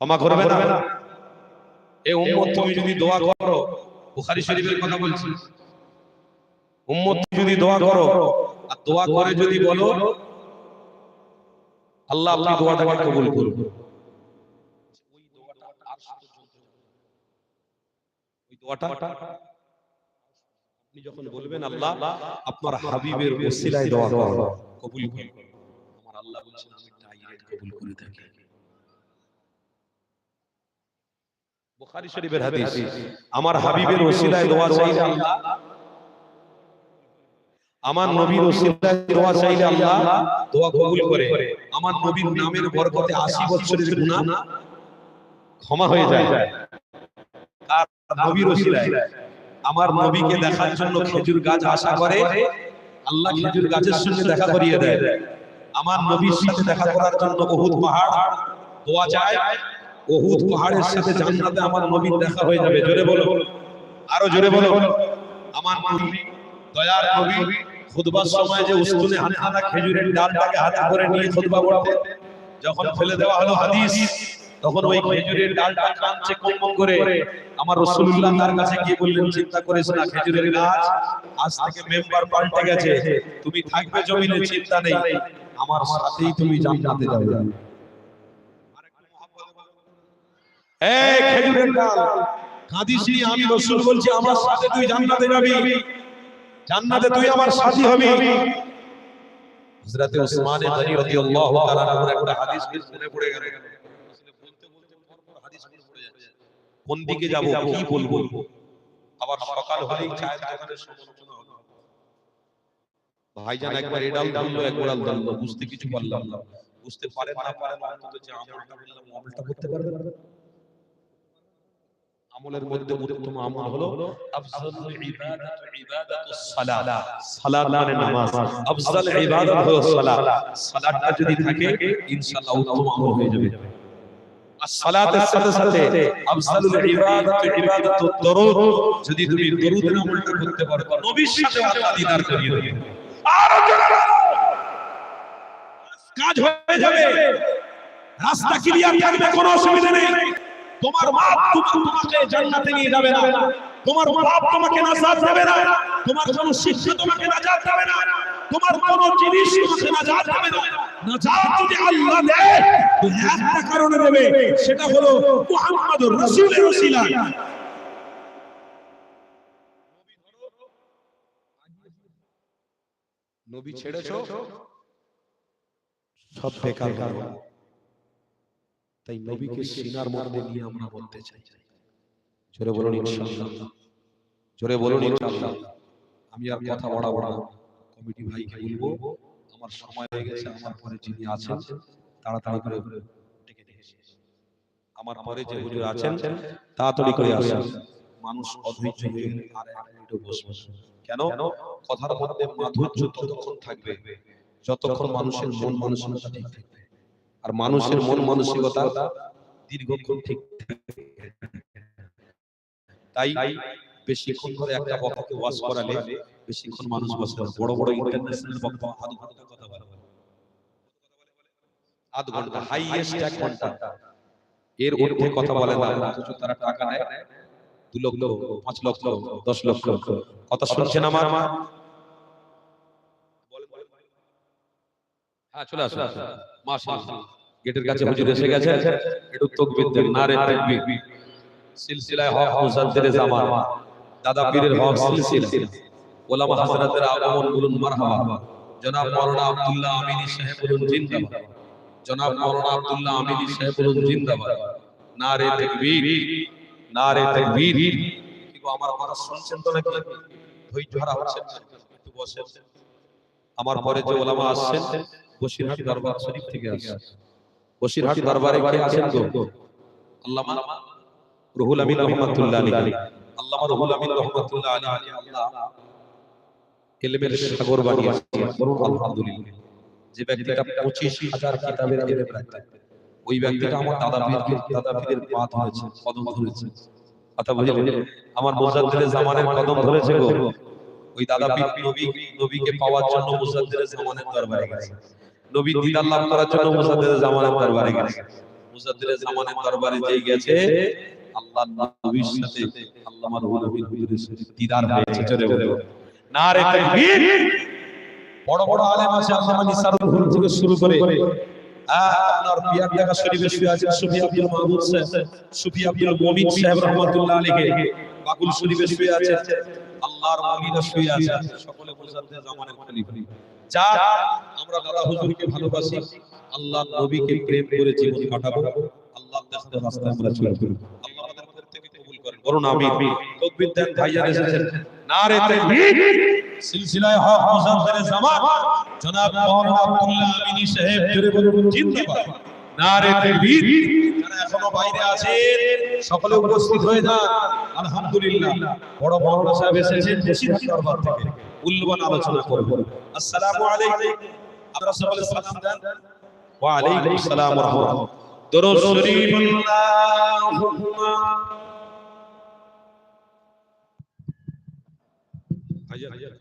ক্ষমা করবে না? এই উম্মত তুমি যদি দোয়া করো বুখারী শরীফের কথা বলছি। উম্মত যদি দোয়া করো আর দোয়া করে যদি বলো আল্লাহ আপনি দোয়াটাকে কবুল করুন। ওই দোয়াটা আপনি যখন বলবেন আল্লাহ আপনার হাবিবের ওসিলায় দোয়া করো কবুল করুন। আমার আল্লাহ বলছেন আমি কবুল করে থাকি। বুখারী শরীফের হাদিস আমার হাবিবের ওসিলায় দোয়া আল্লাহ। আমার নবীর ওসিলায় দোয়া চাইলে আল্লাহ দোয়া কবুল করে। আমার নবীর নামের বরকতে 80 বছরের গুনাহ ক্ষমা হয়ে যায়। নবীর ওসিলায়? আমার নবীকে দেখার জন্য খেজুর গাছ আশা করে আল্লাহ খেজুর গাছের সঙ্গে দেখা করিয়ে দেয়। আমার নবীর সাথে দেখা করার জন্য উহুদ পাহাড় দোয়া যায়। উহুদ পাহাড়ের সাথে জান্নাতে আমার নবীর দেখা হয়ে যাবে। জোরে বলো। আরও জোরে বলো। আমার নবী, দয়ার নবী, খুতবার সময় যে উস্তুনে হাতে খেজুরের ডালটাকে হাতে করে নিয়ে খুতবা পড়তে, যখন ফেলে দেওয়া হলো হাদিস, তখন ওই খেজুরের ডালটা কাঁদছে কম্বন করে। আমার রাসূলুল্লাহ তার কাছে গিয়ে বললেন, চিন্তা করিস না, খেজুরের গাছ আজ থেকে মেম্বার পাল্টে গেছে। তুমি থাকবে জমিনে, চিন্তা নেই। আমার সাথেই তুমি জান্নাতে যাবে। এই খেজুরের ডাল। কাঁদিস আমি রাসূল বলছি আমার সাথে তুই জান্নাতে যাবি। জান্নাতে তুই আমার সাথী হবি। হযরতে ওসমান গনি রাদিয়াল্লাহু তাআলা আনহুর একটা হাদিস মনে পড়ে গেল। কোন দিকে যাব কি বলব? আবার সকাল হলেই চায়ের দোকানের হলো ভাইজান একবার এডাল ধরলো একবার আল ধরলো। বুঝতে কিছু পারলাম না। বুঝতে পারেন না পারেন অন্তত যে আমলটা বললাম আমলটা করতে পারবেন। আমলের মধ্যে উত্তম আমল হলো আফজালুল ইবাদাতু ইবাদাতুস সালাত। সালাত মানে নামাজ। আফজাল ইবাদত হলো সালাত। সালাতটা যদি থাকে ইনশাআল্লাহ উত্তম আমল হয়ে যাবে। সালাতের সাথে সাথে আফজালুল ইবাদাতু ইবাদাতুদ দরুদ। যদি তুমি দরুদের আমলটা করতে পারো নবীর সাথে আল্লাহ দিদার করিয়ে দেবে। আর কাজ হয়ে যাবে। রাস্তা ক্লিয়ার থাকবে কোনো অসুবিধা নেই। তোমার মা তোমা- তোমাকে জান্নাতে নিয়ে যাবে না। তোমার বাপ তোমাকে নাজাত দেবে না। তোমার কোন শিক্ষা তোমাকে নাজাত দেবে না। তোমার কোন জিনিস তোমাকে নাজাত দেবে না। নাজাত যদি আল্লাহ দেয় একটা কারণে দেবে। সেটা হলো মুহাম্মদুর রাসূলের ওসিলা নবী ছেড়েছো? সব বেকার হয়ে তাই নবীকে সিনার মধ্যে নিয়ে আমরা বলতে চাই। জোরে বলুন ইনশাআল্লাহ জোরে বলুন ইনশাআল্লাহ আমি আর কথা বাড়াবো না। কমিটি ভাইকে বলব আমার সময় হয়ে গেছে আমার পরে যিনি আছেন তাড়াতাড়ি করে ডেকে ডেকে আমার পরে যে হুজুর আছেন তাড়াতাড়ি করে আসেন। মানুষ অধৈর্য হয়ে আর এক মিনিটও বসবে। কেন? কথার মধ্যে মাধুর্য ততক্ষণ থাকবে যতক্ষণ মানুষের মন মানসিকতা ঠিক থাকবে। আর মানুষের মন মানসিকতা দীর্ঘক্ষণ ঠিক তাই বেশিক্ষণ ধরে একটা বক্তাকে ওয়াজ করালে বেশিক্ষণ মানুষ বসে। বড় বড় ইন্টারন্যাশনাল বক্তা আধ ঘণ্টা কথা বলে। আধ ঘণ্টা হাইয়েস্ট এক ঘণ্টা। এর ঊর্ধ্বে কথা বলে না তারা টাকা নেয়। দু লক্ষ পাঁচ লক্ষ দশ লক্ষ। কথা শুনছেন আমার? হ্যাঁ চলে আসুন। গেটের কাছে হুজুর এসে গেছে। একটু তাকবীর দেন নারে তাকবীর। সিলসিলায় হক মুজাদ্দিদে জামান। দাদা পীরের হক সিলসিলা। ওলামা হযরতের আগমন বলুন মারহাবা। জনাব মাওলানা আব্দুল্লাহ আমিনী সাহেব বলুন জিন্দাবাদ। জনাব মাওলানা আব্দুল্লাহ আমিনী সাহেব বলুন জিন্দাবাদ। নারে তাকবীর। নারে তাকবীর। কি গো আমার কথা শুনছেন তো নাকি? ধৈর্য হারা হচ্ছেন একটু বসেন। আমার পরে যে ওলামা আসছেন বসিরহাট দরবার শরীফ থেকে আসছেন। বসিরহাট দরবারে কে আছেন গো? আল্লামা রুহুল আমিন রহমাতুল্লাহ আলাইহি। আল্লামা রুহুল আমিন রহমাতুল্লাহ আলাইহি। আল্লাহ ইলমের সাগর বানিয়েছেন। বলুন আলহামদুলিল্লাহ। যে ব্যক্তিটা 25000 কিতাবের ইলম রাখতেন ওই ব্যক্তিটা আমার দাদা পীরকে দাদা পীরের পা ধরেছে কদম ধরেছে। কথা বুঝলেন আমার মুজাদ্দিদের জামানের কদম ধরেছে গো। ওই দাদা পীর নবী নবীকে পাওয়ার জন্য মুজাদ্দিদের জামানের দরবারে গেছে। নবী দিদার লাভ করার জন্য মুসাদ্দিদের জামানের দরবারে গেছে। মুসাদ্দিদের জামানের দরবারে যেই গেছে আল্লাহ নবীর সাথে আল্লামা রুহুল সাথে দিদার হয়েছে চলে বলে নারে তাকবীর! বড় বড় আলেম আছে আল্লামা নিসারুল হুল থেকে শুরু করে আপনার বিয়ার জায়গা শরীফে শুয়ে আছেন সুফি আব্দুল মাহমুদ সাহেব সুফি আব্দুল সাহেব বাকুল শরীফে শুয়ে আছে, আল্লাহর শুয়ে আছে, সকলে জামানের খলিফা। যা আমরা হুজুরকে ভালোবাসি আল্লাহ নবীকে প্রেম করে জীবন কাটাবো আল্লাহ দেখাতে রাস্তায় আমরা আল্লাহ আমাদের কবুল করেন। দেন এসেছেন। নারে তাকবীর সিলসিলায়ে হক মুসাদ্দিদের জামান জনাব মাওলানা আব্দুল্লাহ আমিনী সাহেব, জোরে বলুন, জিন্দাবাদ। নারে তাকবীর যারা এখনও বাইরে আছেন, সকলে উপস্থিত হয়ে যান। আলহামদুলিল্লাহ, বড় বড় সাহেব এসেছেন বসিরহাট দরবার থেকে। মূল্যবান আলোচনা করব আসসালামু আলাইকুম। আপনারা সকলে সালাম দেন। ওয়া আলাইকুম আসসালাম ওয়া রাহমাতুল্লাহ। দরুদ শরীফ আল্লাহুম্মা হাজার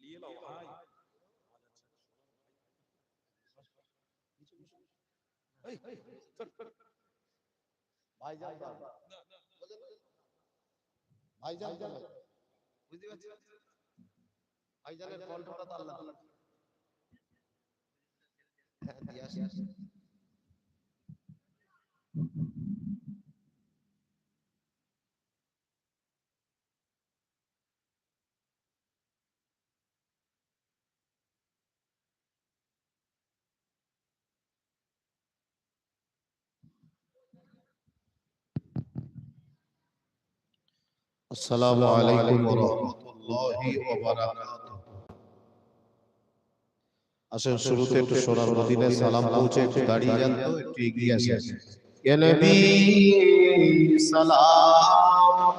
নিয়ে ভাইজান ভাইজান বুঝতে পারছি ভাইজানের কণ্ঠটা তো আল্লাহ দিয়ে আসি আসসালামু আলাইকুম ওয়া রাহমাতুল্লাহি ওয়া বারাকাতুহু আসেন শুরুতে একটু সোনার মদিনায় সালাম পৌঁছে একটু দাঁড়িয়ে যান। তো একটু এগিয়ে আসেন। ইয়া নবী সালাম।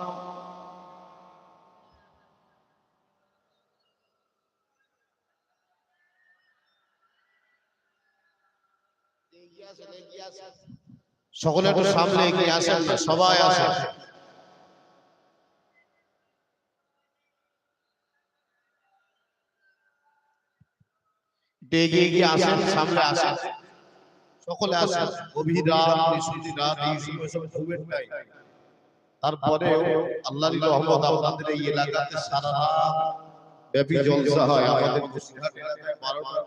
সকলে একটু সামনে এগিয়ে আসেন সবাই আসেন। একটু এগিয়ে গিয়ে আসেন সামনে আসেন। সকলে আসেন। গভীর রাত নিশুতি রাত এই সময় সব ঘুমের তারপরে আল্লাহর রহমত আপনাদের এই এলাকাতে সারা রাত ব্যাপী জলসা হয়। আমাদের বসিরহাট এলাকায় বারোটা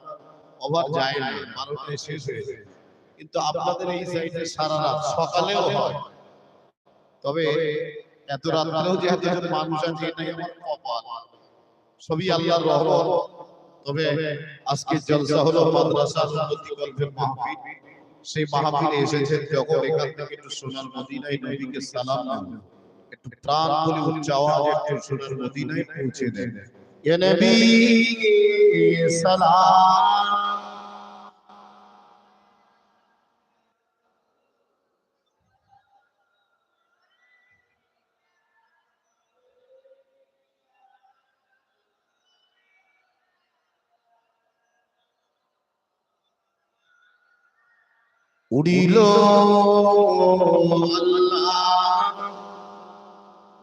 ওভার যায় না। বারোটায় শেষ হয়ে যায়। কিন্তু আপনাদের এই সাইডে সারা রাত সকালেও হয়। তবে এত রাত্রেও যে এতজন মানুষ আছে এটাই আমার কপাল। সবই আল্লাহর রহমত। তবে আজকে জলসা হলো মাদ্রাসা উন্নতি কল্পের মাহফিল। সেই মাহফিলে এসেছেন যখন এখান থেকে একটু সোনার মদিনায় নবীকে সালাম দেন। একটু প্রাণ বলে উচ্চ আওয়াজে একটু সোনার মদিনায় পৌঁছে দেন। ইয়া নবী সালাম উড়িল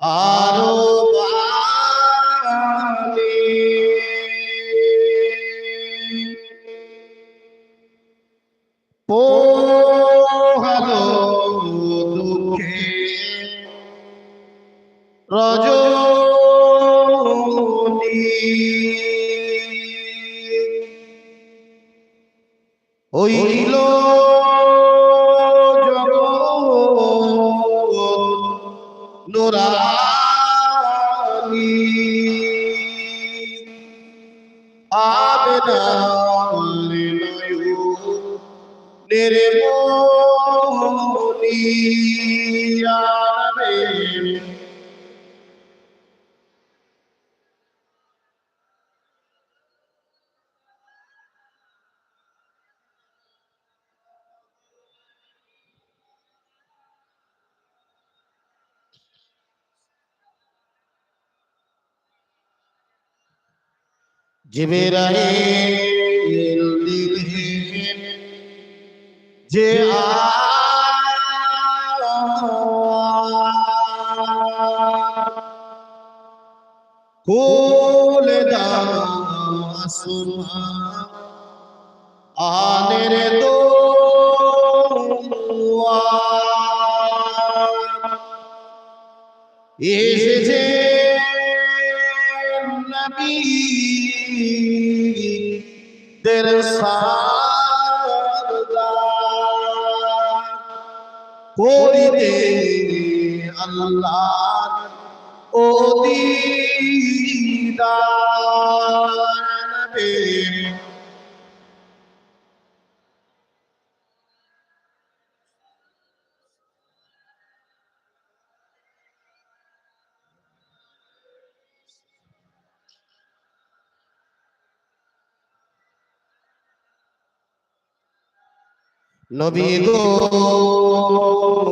আর জগৎ জিবরাইল দিলেন যে কোলে দাস আনের করিতে আল্লাহ ও নবী গো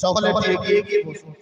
সকলে এগিয়ে গিয়ে বসুন।